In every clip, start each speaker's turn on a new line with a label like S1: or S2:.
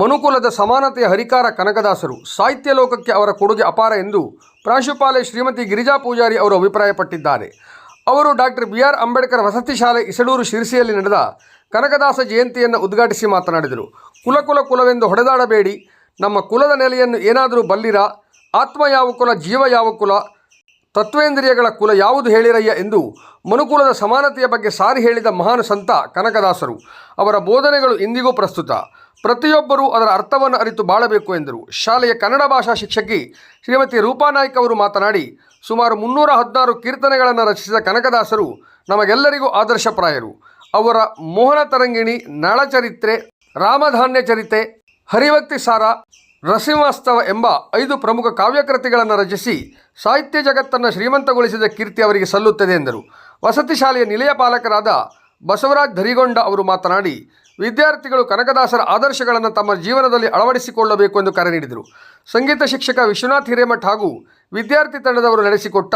S1: ಮನುಕುಲದ ಸಮಾನತೆಯ ಹರಿಕಾರ ಕನಕದಾಸರು ಸಾಹಿತ್ಯ ಲೋಕಕ್ಕೆ ಅವರ ಕೊಡುಗೆ ಅಪಾರ ಎಂದು ಪ್ರಾಂಶುಪಾಲೆ ಶ್ರೀಮತಿ ಗಿರಿಜಾ ಪೂಜಾರಿ ಅವರು ಅಭಿಪ್ರಾಯಪಟ್ಟಿದ್ದಾರೆ. ಅವರು ಡಾಕ್ಟರ್ ಬಿ ಆರ್ ಅಂಬೇಡ್ಕರ್ ವಸತಿ ಶಾಲೆ ಇಸಡೂರು ಶಿರಸಿಯಲ್ಲಿ ನಡೆದ ಕನಕದಾಸ ಜಯಂತಿಯನ್ನು ಉದ್ಘಾಟಿಸಿ ಮಾತನಾಡಿದರು. ಕುಲ ಕುಲ ಕುಲವೆಂದು ಹೊಡೆದಾಡಬೇಡಿ. ನಮ್ಮ ಕುಲದ ನೆಲೆಯನ್ನು ಏನಾದರೂ ಬಲ್ಲಿರ? ಆತ್ಮ ಯಾವ ಕುಲ, ಜೀವ ಯಾವ ಕುಲ? ತತ್ವೇಂದ್ರಿಯಗಳ ಕುಲ ಯಾವುದು ಹೇಳಿರಯ್ಯ? ಎಂದು ಮನುಕುಲದ ಸಮಾನತೆಯ ಬಗ್ಗೆ ಸಾರಿ ಹೇಳಿದ ಮಹಾನ್ ಸಂತ ಕನಕದಾಸರು. ಅವರ ಬೋಧನೆಗಳು ಇಂದಿಗೂ ಪ್ರಸ್ತುತ. ಪ್ರತಿಯೊಬ್ಬರೂ ಅದರ ಅರ್ಥವನ್ನು ಅರಿತು ಬಾಳಬೇಕು ಎಂದರು. ಶಾಲೆಯ ಕನ್ನಡ ಭಾಷಾ ಶಿಕ್ಷಕಿ ಶ್ರೀಮತಿ ರೂಪಾನಾಯ್ಕ ಅವರು ಮಾತನಾಡಿ, ಸುಮಾರು ಮುನ್ನೂರ ಹದಿನಾರು ಕೀರ್ತನೆಗಳನ್ನು ರಚಿಸಿದ ಕನಕದಾಸರು ನಮಗೆಲ್ಲರಿಗೂ ಆದರ್ಶಪ್ರಾಯರು ಅವರ ಮೋಹನ ತರಂಗಿಣಿ ನಳಚರಿತ್ರೆ ರಾಮಧಾನ್ಯ ಚರಿತೆ, ಹರಿಭಕ್ತಿ ಸಾರ ರಸಿಂಹಾಸ್ತವ ಎಂಬ ಐದು ಪ್ರಮುಖ ಕಾವ್ಯಕೃತಿಗಳನ್ನು ರಚಿಸಿ ಸಾಹಿತ್ಯ ಜಗತ್ತನ್ನು ಶ್ರೀಮಂತಗೊಳಿಸಿದ ಕೀರ್ತಿ ಅವರಿಗೆ ಸಲ್ಲುತ್ತದೆ ಎಂದರು. ವಸತಿ ಶಾಲೆಯ ನಿಲಯ ಪಾಲಕರಾದ ಬಸವರಾಜ್ ಧರಿಗೊಂಡ ಅವರು ಮಾತನಾಡಿ, ವಿದ್ಯಾರ್ಥಿಗಳು ಕನಕದಾಸರ ಆದರ್ಶಗಳನ್ನು ತಮ್ಮ ಜೀವನದಲ್ಲಿ ಅಳವಡಿಸಿಕೊಳ್ಳಬೇಕು ಎಂದು ಕರೆ ನೀಡಿದರು. ಸಂಗೀತ ಶಿಕ್ಷಕ ವಿಶ್ವನಾಥ್ ಹಿರೇಮಠ್ ಹಾಗೂ ವಿದ್ಯಾರ್ಥಿ ತಂಡದವರು ನಡೆಸಿಕೊಟ್ಟ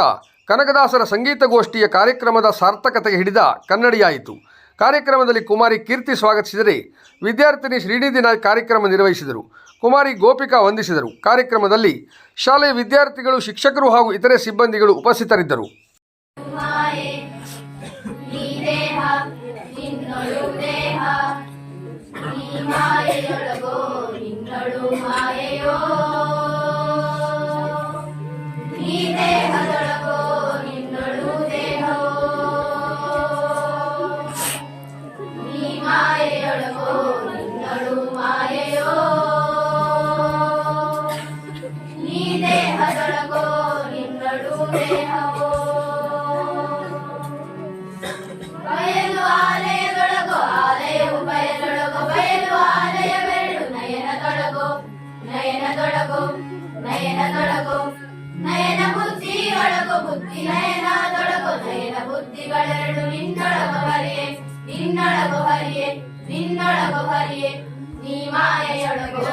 S1: ಕನಕದಾಸರ ಸಂಗೀತ ಗೋಷ್ಠಿಯ ಕಾರ್ಯಕ್ರಮದ ಸಾರ್ಥಕತೆಗೆ ಹಿಡಿದ ಕನ್ನಡಿಯಾಯಿತು. ಕಾರ್ಯಕ್ರಮದಲ್ಲಿ ಕುಮಾರಿ ಕೀರ್ತಿ ಸ್ವಾಗತಿಸಿದರೆ ವಿದ್ಯಾರ್ಥಿನಿ ಶ್ರೀನಿಧಿ ನಾಯ್ಕ ಕಾರ್ಯಕ್ರಮ ನಿರ್ವಹಿಸಿದರು. ಕುಮಾರಿ ಗೋಪಿಕಾ ವಂದಿಸಿದರು. ಕಾರ್ಯಕ್ರಮದಲ್ಲಿ ಶಾಲೆಯ ವಿದ್ಯಾರ್ಥಿಗಳು, ಶಿಕ್ಷಕರು ಹಾಗೂ ಇತರೆ ಸಿಬ್ಬಂದಿಗಳು ಉಪಸ್ಥಿತರಿದ್ದರು.
S2: ನಿನ್ನೊಳು ದೇಹ ಈ ಮಾಯೆಯೊಳಗೋ ನಿನ್ನೊಳು ಮಾಯೆಯೋ. ಈ ದೇಹದೊಳಗೋ ನಿನ್ನೊಳು ದೇಹವೋ ಈ ಮಾಯೆಯೊಳಗೋ ನಯನದೊಳಗೋ, ನಯನದೊಳಗು, ನಯನ ಬುದ್ಧಿಯೊಳಗು, ಬುದ್ಧಿ ನಯನದೊಳಗು, ನಯನ ಬುದ್ಧಿಗಳೆರಡು ನಿನ್ನೊಳಗು ಹರಿಯೆ ನಿನ್ನೊಳಗು ಹರಿಯೆ ನಿನ್ನೊಳಗು ಹರಿಯೆ, ನೀ ಮಾಯೆಯೊಳಗೋ